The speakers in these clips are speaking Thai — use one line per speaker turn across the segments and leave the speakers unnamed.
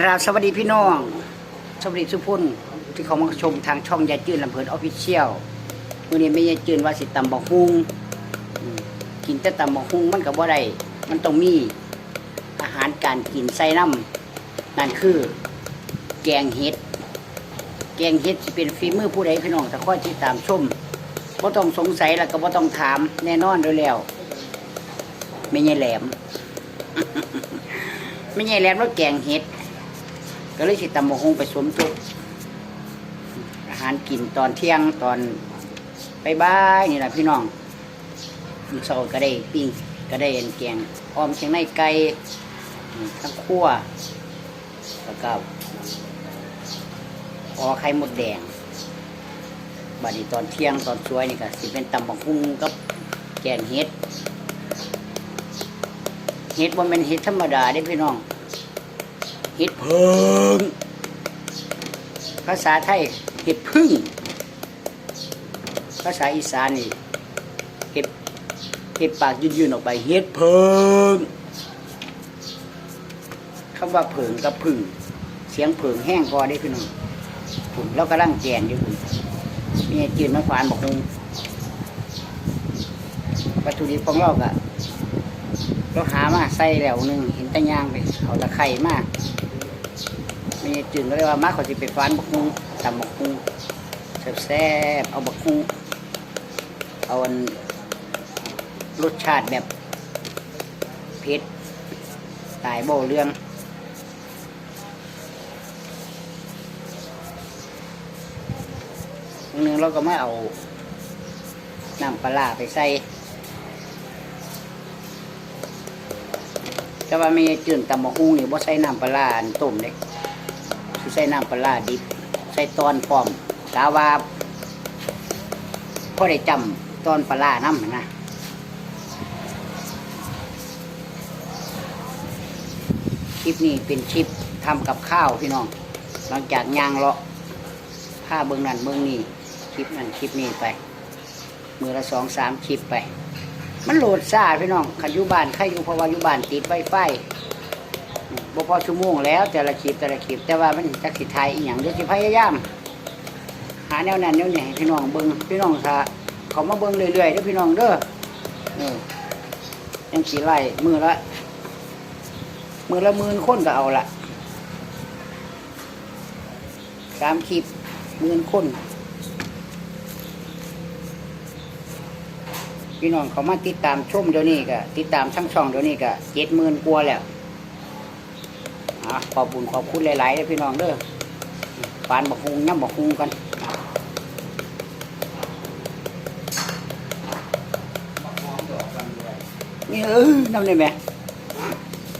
กราบสวัสดีพี่น้องสวัสดีสุพุนที่เขามาชมทางช่องยายจืนลำเพลินออฟฟิเชียลมื่อนี้ไม่ยายจืนว่าสิตำบอกฮุงกินแต่ตำบอกฮุงมันกับว่าได้มันต้องมีอาหารการกินใส่น้ำนั่นคือ แกงเห็ด แกงเห็ดสิเป็นฝีมือผู้ใดพี่น้องถ้าข้อที่ตามชมบ่ต้องสงสัยแล้วก็บ่ต้องถามแน่นอนโดยแล้วไม่ใช่แหลม ไม่ใช่แหลมแล้วแกงเห็ด ก็เลยสิตำมกฮงไปสวมจุกอาหารกินตอนเที่ยงตอนบายบายนี่แหละพี่น้องมีเช้าก็ได้ปิ้งก็ได้เอ็นแกงอ้อมเชียงในไก่ทั้งคั่วแล้วก็ออไข่มดแดงบัดนี้ตอนเที่ยงตอนช่วยนี่ก็สิเป็นตำบักหุ่งกับแกงเห็ดเห็ดบ่แมันเป็นเห็ดธรรมดาเด้พี่น้อง เห็ดเพิง ภาษาไทยเห็ดพึ่ง ภาษาอีสานนี่เห็ดเห็ดปากยืนๆออกไปเห็ดเพิงคำว่าเพิงกับพึ่ง เสียงเพิงแห้งกอได้พี่น้องผมเรากำลังแจนอยู่คุณมีไอ้จืนมาฝานบอกคงวัตถุดิบของเรากะเราหามาใส่แล้วหนึ่งเห็นตะยางไปเอาตะไคร่มาก มีจืดก็เรียกว่ามาเขาสิไปฟันบักฮุงตำบักฮุงแซ่บๆเอาบักฮุงเอาอันรสชาติแบบเผ็ดตายโบเรื่องนึงเราก็ไม่เอาน้ำปลาไปใส่แต่ว่ามีจืดตำบักฮุงนี่บ่ใส่น้ำปลาต้มเด็ก สิใส่น้ำปลาดิบ ใส่ตอนพร้อมกาว่าพอได้จำตอนปลาน้ำนะคลิปนี้เป็นคลิปทำกับข้าวพี่น้อง หลังจากย่างเลาะผ้าเบื้องนั้นเบื้องนี้คลิปนั้นคลิปนี้ไป มือละสองสามคลิปไป มันโหลดซ่าพี่น้องขยุบานใครอยู่เพราะว่าอยุบานติดไวไฟ บ่พอชั่วโมงแล้ว แต่ละคลิปแต่ละคลิปแต่ว่ามันจักสิไทยอีหยังเดี๋ยวสิพยายาม หาแนวนั้นแนวนี้ให้พี่น้องเบิ่งพี่น้องถ้าเขามาเบิ่งเรื่อยๆเด้อพี่น้องเด้อเออยังสิไล่มือละมือละมื่นคนก็เอาละสามคลิปมื่นคนพี่น้องเขามาติดตามชมเดี๋ยวนี้ก็ติดตามทั้งช่องเดี๋ยวนี้ก็เจ็ดหมื่นกว่าแล้ว ขอบคุญขอบคุณหลายๆเลยพี่น้องเด้อปานบอกฮุงย่ำบอกฮุงกันมีเออนำได้ไหม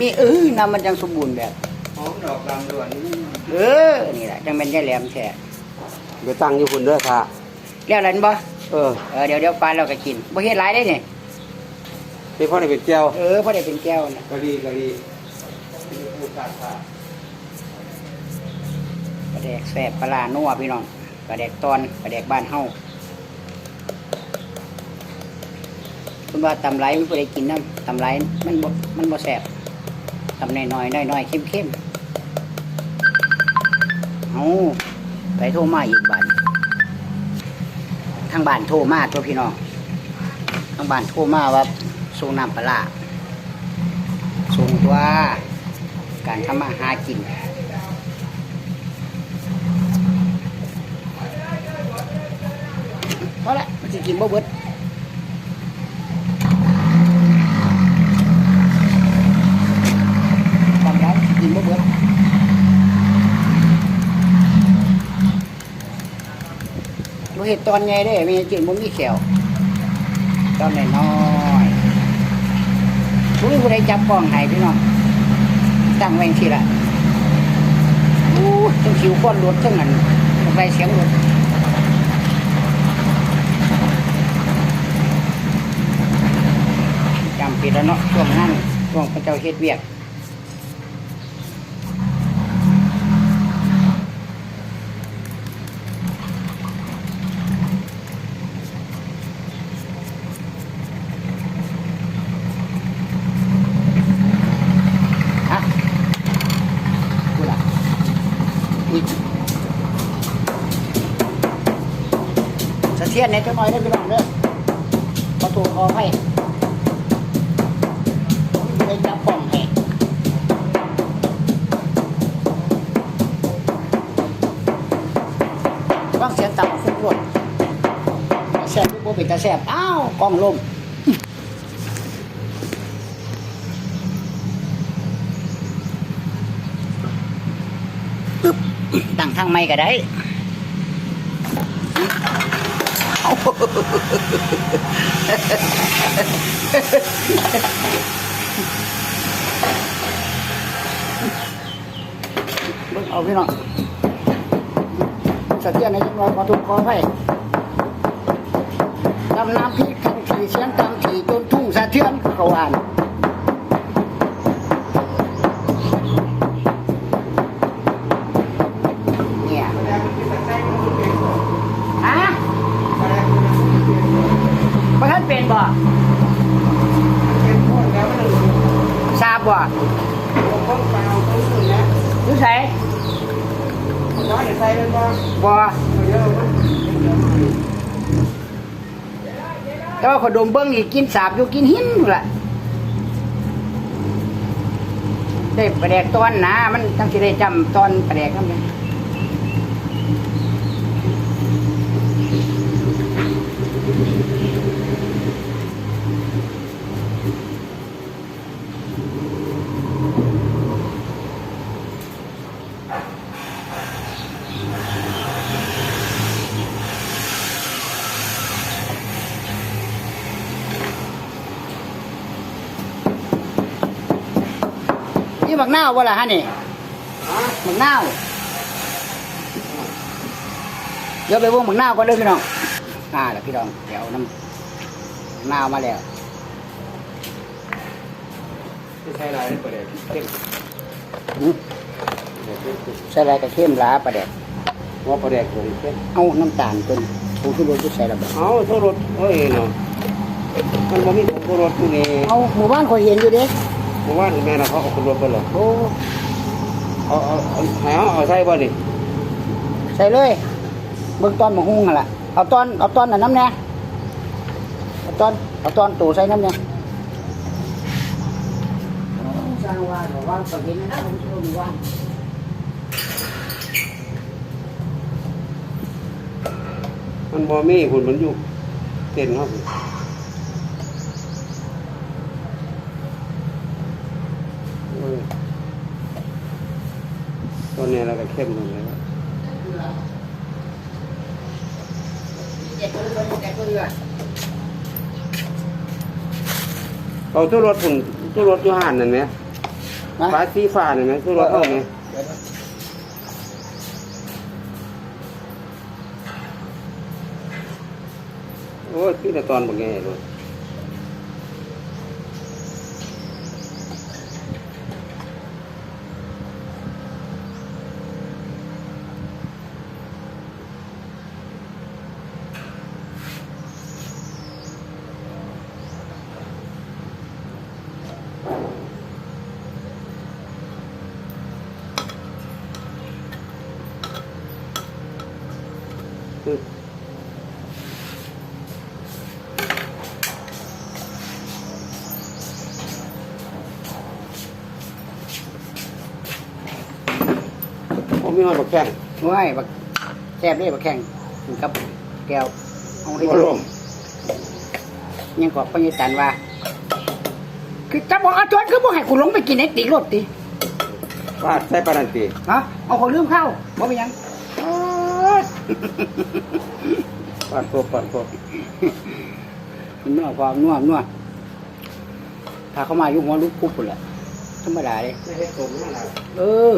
มีเออนำมันจังสมบูรณ์แบบ
หอมดอกลำดวน
เออ นี่แหละจังเป็นยายแหลมแท้
เดี๋ยวตั้งอยู่คุณเด้อค่ะ
เรียกอะไรบ่
เออ
เออเดี๋ยวเดี๋ยวปานเราก็กินบ่เฮ็ดหลายได้เนี่ย
ที่พ่อได้เป็นแก้ว
เออพอได้เป็นแก้วนะ
กะหรี่กะหรี่พูดขาดขาด
ปลาแดกแซ่บปลาร้านัวพี่น้องปลาแดกตอนปลาแดกบ้านเฮาคุณว่าตำไรไม่ได้กินน้ำตำไรมันบมันบ่แซ่บตำน้อยๆน้อยๆเข้มๆเอาไปโทรมาอีกบ้านทางบ้านโทรมาตัวพี่น้องทางบ้านโทรมาว่าส่งน้ำปลาร้าส่งตัว การทำมาหากิน เพอละมันสิกินบ่เบิดทำแล้วกินบ่เบิดบ่เห็ดตอนใหญ่เด้มีกินบ่มีแขวตอนน้อยๆบ่มีผู้ใดจับกล้องให้พี่น้อง ตั้งไว้ที่ละอู้จังคิวก้อนรถทั้งนั้นไปเสียงรถจำปีแล้วเนาะช่วงนั้นช่วงพระเจ้าเฮ็ดเวียกฮะกูล่ะ อุ๊ย สะเทียนในจังหน่อยได้พี่น้องเด้อขอโทษขอให้ไม่ได้จับป้องให้ฟังเสียงต่ำฟุกรถแซ่บทุกเป็นตาแซ่บอ้าวกล้องลมตั้งทางไม่ก็ได้ เอาเบิ่งเอาพี่น้องสะเทียนในจังหวัดขอทุกขอให้ดำน้ำพริกทั้งทีเสียงตังทีจนทุ่งสะเทือนเขาอ่าน เนี่ยฮะพระท่านเป็นบ่ ทราบบ่รู้ใส่บ่แต่ว่าขดมเบิ้งอีกกินสาบอยู่กินหินอยู่ล่ะได้ประแดกตอนนะมันจังสิได้จำตอนประแดกนั่นเอง นี่บักนาวบ่ล่ะฮะนี่บักนาวเดี๋ยวไปวงบักนาวก่อนเด้อพี่น้องอ่าแล้วพี่น้องเดี๋ยวน้ำบักนาวมาแล้ว
ไม่ใช่อะไรประเดี๋ยวเข้ม
หืมใส่อะไรกระเทียมหลาปลาแดก
หัวประเดี๋ยวเข้ม
เอาน้ำตาลเป็นผงชูรสที่ใส่ระเบิด
เอาโทษรถเอ้ยเนาะมันบ่มีผงชูรสอยู่นี่
เอาหมู่บ้านคอยเห็นอยู่เด้
เมื่อวานแม่น่ะเขาเอาผงชูรสไปเหรอ
โอ้
เอาเอาเอาให้เอาเอาใส่บ่นี่
ใส่เลยเบิ่งตอนมะฮุ่งหั่นล่ะเอาตอนเอาตอนนั้นน้ำแน่เอาตอนเอาตอนตูใส่น้ำแน่สร้างว่าบอกว่าก็เห็นนะผมชื่อว่า
มันบ่มีหุ่นมันอยู่เต้นครับเออ ตอนนี้เราก็เข้มลงแล้ว
เจ็ดตัวเรือเจ็ดตัวเรือ
เอาตู้รถหุ่นตู้รถอยู่ห่านนั่นไหม
นะ
ฟ้าสีฟ้านั่นไหมตู้รถเอาไหมโอ้ยพี่แต่ตอนบางแง่เล ผมมีหอยบักแข้ง
ว้ายบักแซ่บเลยบักแข่งกินกับแก้วเอาให้
บ่
ดู
ลง
ยังกอบพญตันว่า คือจะบอกอาจารย์คือบอกให้กูลงไปกินไอ้ตีรถติ
ฟาดใส่ปลานันตี
ฮะเอาคนลืมข้าวบ่เป็นหยังอ๊าด
ฟาดตัวฟาดตัว
นัวความนัวนัวถ้าเขามาอยู่หัวลูกปุ๊บพุ่นแหละธรรมดาเลย
ไม่ให้ตกนั่นแหละ
เออ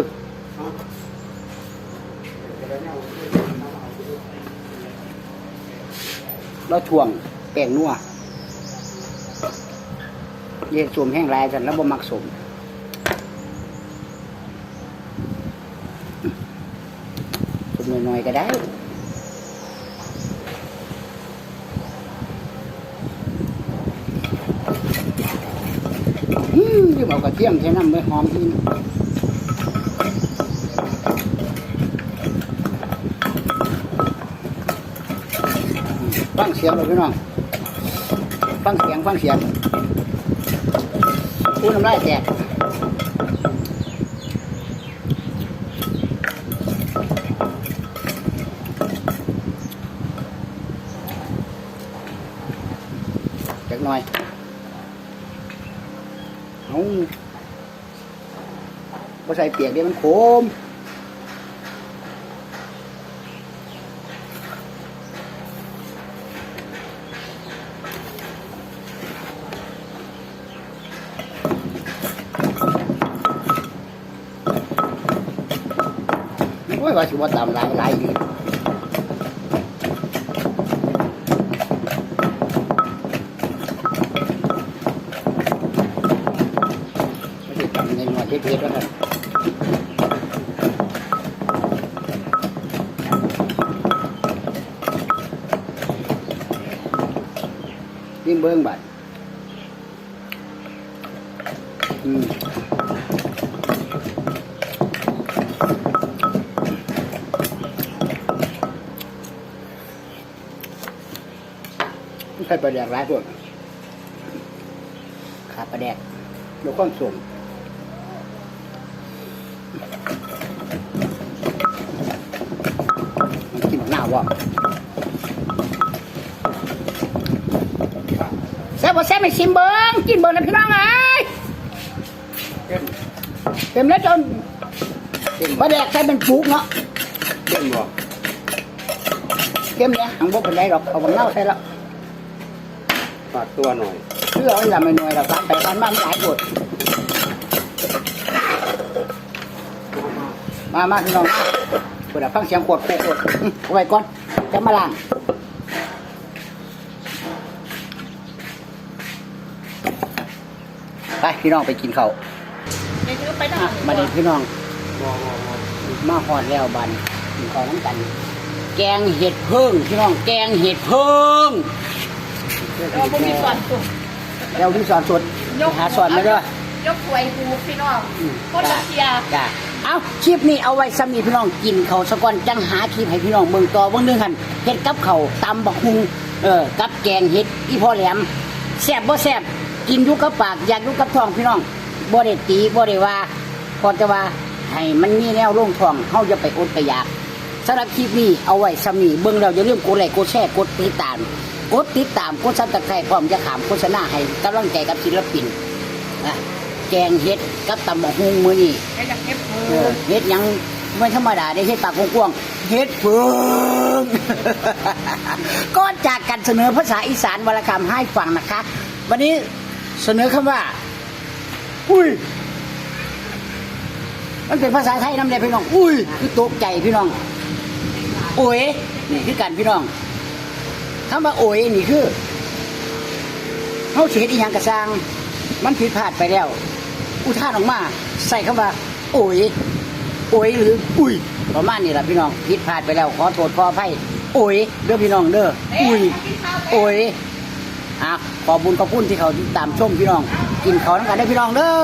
เราถ่วงแป้งนัวเย็นสวมแห้งลายกันแล้วบ่มักสมสมหน่อยๆก็ได้อืมที่บอกกระเทียมใช้น้ำไว้หอมที่ ฟังเสียงเลยพี่น้องฟังเสียงฟังเสียงพูดน้ำลายแตกจักหน่อยเอาบ่ใส่เปียกเดี๋ยวมันโขม ยว่าสิว่าตามหลายหลายอยู่ไม่ได้ทำในหัวเทศๆแล้วกันริมเบิ้งบัดอืม ใช่ประแดกร้ายพวกขาประแดกเดี๋ยวความส่งมันกินหน้าว่ะแซ่บบ่แซ่บไม่ชิมเบิ้งกินเบิ้งนะพี่น้องเอ้ย
เข้ม
เต็มแล้วจนประแดกใส่เป็นปุกเนาะ
เข้มบ่
เค็มเนี่ยหังบ่เป็นไรหรอกเอาบังเน่าใส่แล้ว
ฝากตัวหน่อย
เพื่อเอาอย่าไม่หน่วยเราฟันไปฟันมามันหลายปวดมามาพี่น้องเปิดฟังเสียงขวดโคกๆอื้อเอาไว้ก่อนจะมาล้างไปพี่น้องไปกินข้าว
ไปซื้อไปได้
อะมาดีพี่น้อง
บ่บ่บ่
มาหอดแล้วบันกินข้าวน้ำกัน แกงเห็ดเพิ่งพี่น้องแกงเห็ดเพิ่ง
เราบ่มีส่วนสุก
แล้วพี่สอนสดหาสอนมาด้วย
ยกถ้วยหูพี่น้อง
อืม
คนละเทียร์
จ้ะเอาคลิปนี้เอาไว้สมีพี่น้องกินเขาวสะก่อนจังหาคลิปให้พี่น้องเบิ่งต่อเบิ่งหนึงหันเฮ็ดกับเขาวตำบักฮุงเออกับแกงเฮ็ดอีพ่อแหลมแซ่บบ่แซ่บกินอยู่กับปากอยากอยู่กับท้องพี่น้องบ่ได้ตีบ่ได้ว่าพอจะว่าให้มันมีแนวลงท้องเฮาอย่าไปอดไปอยากสำหรับคลิปนี้เอาไว้สมีเบิ่งแล้วอย่าลืมกดไลค์กดแชร์กดติดตาม กดติดตามกดซับสไครต์พร้อมจะขามโฆษณาให้กำลังใจกับศิลปินอะแกงเฮ็ดกับตำบักฮุงมื้อนี้
ไอ้ดักเก็บหู
เออเฮ็ดหยังไม่ธรรมดาได้เฮ็ดปากกว้างๆเฮ็ดเพิงก็จากกันเสนอภาษาอีสานวรรณคำให้ฟังนะคะ วันนี้เสนอคำว่าอุ้ยมันเป็นภาษาไทยนำได้พี่น้อง อุ้ยคือตกใจพี่น้องโอ้ยนี่คือกันพี่น้อง คำว่าโอยนี่คือเขาเฮ็ดอีหยังกระซังมันผิดพลาดไปแล้ว อุทานออกมาใส่คำว่า โอยโอยหรือ อุ้ยประมาณนี้แหละพี่น้องผิดพลาดไปแล้วขอโทษขออภัยโอยเด้อพี่น้องเด้ออุ้ยโอยอะขอบุญขอบคุณที่เขาตามชมพี่น้อง กินเขาวน้ำกันได้อพี่น้องเด้อ